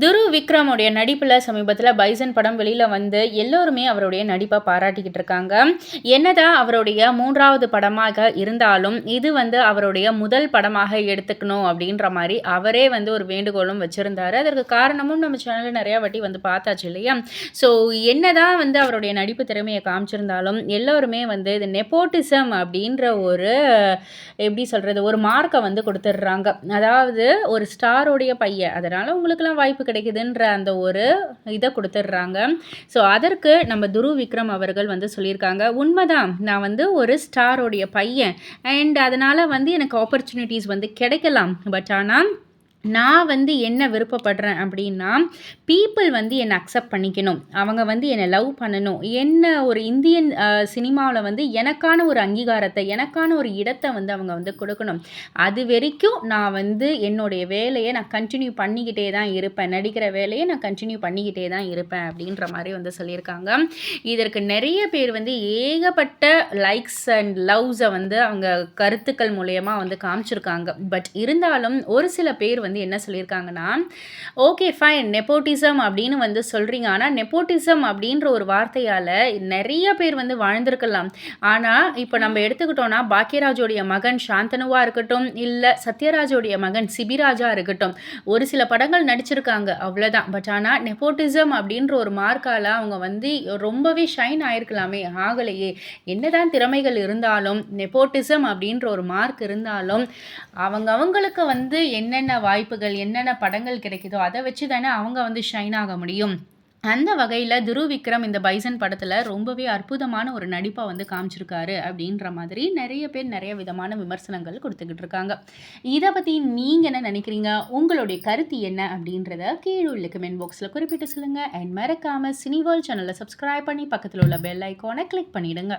துரு விக்ரமுடைய நடிப்பில் சமீபத்தில் பைசன் படம் வெளியில் வந்து எல்லோருமே அவருடைய நடிப்பை பாராட்டிக்கிட்டு இருக்காங்க. என்னதான் அவருடைய மூன்றாவது படமாக இருந்தாலும் இது வந்து அவருடைய முதல் படமாக எடுத்துக்கணும் அப்படின்ற மாதிரி அவரே வந்து ஒரு வேண்டுகோளும் வச்சுருந்தாரு. அதற்கு காரணமும் நம்ம சேனலில் நிறையா வாட்டி வந்து பார்த்தாச்சு இல்லையா? ஸோ என்னதான் வந்து அவருடைய நடிப்பு திறமையை காமிச்சிருந்தாலும் எல்லோருமே வந்து இது நெப்போட்டிசம் அப்படின்ற ஒரு எப்படி சொல்கிறது ஒரு மார்க்கை வந்து கொடுத்துட்றாங்க. அதாவது ஒரு ஸ்டாரோடைய பையன். அதனால் உங்களுக்கெல்லாம் வாய்ப்பு வாய்ப்பு கிடைக்குதுன்ற அந்த ஒரு இதை கொடுத்துட்றாங்க. ஸோ அதற்கு நம்ம துரு விக்ரம் அவர்கள் வந்து சொல்லியிருக்காங்க உண்மைதான் நான் வந்து ஒரு ஸ்டாரோடைய பையன். அண்ட் அதனால் வந்து எனக்கு ஆப்பர்ச்சுனிட்டிஸ் வந்து கிடைக்கலாம். பட் ஆனால் நான் வந்து என்ன விருப்பப்படுறேன் அப்படின்னா பீப்புள் வந்து என்னை அக்செப்ட் பண்ணிக்கணும். அவங்க வந்து என்னை லவ் பண்ணணும். என்ன ஒரு இந்தியன் சினிமாவில் வந்து எனக்கான ஒரு அங்கீகாரத்தை எனக்கான ஒரு இடத்தை வந்து அவங்க வந்து கொடுக்கணும். அது வரைக்கும் நான் வந்து என்னுடைய வேலையை நான் கண்டினியூ பண்ணிக்கிட்டே தான் இருப்பேன். நடிக்கிற வேலையை நான் கண்டினியூ பண்ணிக்கிட்டே தான் இருப்பேன் அப்படின்ற மாதிரி வந்து சொல்லியிருக்காங்க. இதற்கு நிறைய பேர் வந்து ஏகப்பட்ட லைக்ஸ் அண்ட் லவ்ஸை வந்து அவங்க கருத்துக்கள் மூலயமா வந்து காமிச்சிருக்காங்க. பட் இருந்தாலும் ஒரு சில பேர் வந்து வந்து என்ன சொல்லியிருக்காங்கன்னா ஓகே ஃபைன் நெப்போட்டிசம் அப்படின்னு வந்து சொல்கிறீங்க ஆனால் நெப்போட்டிசம் அப்படின்ற ஒரு வார்த்தையால் நிறைய பேர் வந்து வாழ்ந்திருக்கலாம். ஆனால் இப்போ நம்ம எடுத்துக்கிட்டோன்னா பாக்கியராஜோடைய மகன் சாந்தனுவாக இருக்கட்டும் இல்லை சத்யராஜோடைய மகன் சிபிராஜா இருக்கட்டும் ஒரு சில படங்கள் நடிச்சிருக்காங்க அவ்வளோதான் பட் ஆனால் நெப்போட்டிசம் அப்படின்ற ஒரு மார்க்கால் அவங்க வந்து ரொம்பவே ஷைன் ஆயிருக்கலாமே ஆகலையே. என்னதான் திறமைகள் இருந்தாலும் நெப்போட்டிசம் அப்படின்ற ஒரு மார்க் இருந்தாலும் அவங்க அவங்களுக்கு வந்து என்னென்ன வாய்ப்பு வாய்ப்புகள் என்னென்ன படங்கள் கிடைக்குதோ அதை வச்சு தானே அவங்க வந்து ஷைன் ஆக முடியும். அந்த வகையில் துரு விக்ரம் இந்த பைசன் படத்தில் ரொம்பவே அற்புதமான ஒரு நடிப்பை வந்து காமிச்சிருக்காரு அப்படின்ற மாதிரி நிறைய பேர் நிறைய விதமான விமர்சனங்கள் கொடுத்துக்கிட்டு இருக்காங்க. இதை பற்றி நீங்கள் என்ன நினைக்கிறீங்க? உங்களுடைய கருத்து என்ன அப்படின்றத கீழே உள்ள கமெண்ட் பாக்ஸில் குறிப்பிட்டு சொல்லுங்கள் அண்ட் மறக்காமல் சினிவேர்ல்ட் சேனலை சப்ஸ்கிரைப் பண்ணி பக்கத்தில் உள்ள பெல் ஐக்கானை கிளிக் பண்ணிவிடுங்க